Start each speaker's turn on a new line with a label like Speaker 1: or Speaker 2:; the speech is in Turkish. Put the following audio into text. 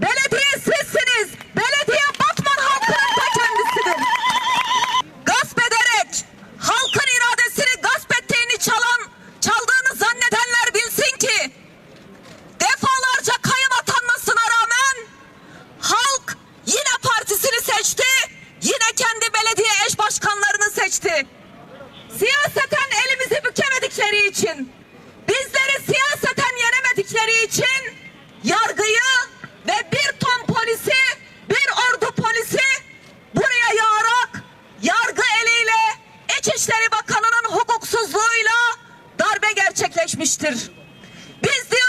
Speaker 1: Belediye sizsiniz. Belediye Batman halkının ta kendisidir. gasp ederek halkın iradesini gasp ettiğini çalan, çaldığını zannedenler bilsin ki defalarca kayın atanmasına rağmen halk yine partisini seçti. Yine kendi belediye eş başkanlarını seçti. Siyaset İçişleri Bakanı'nın hukuksuzluğuyla darbe gerçekleşmiştir. Biz diyoruz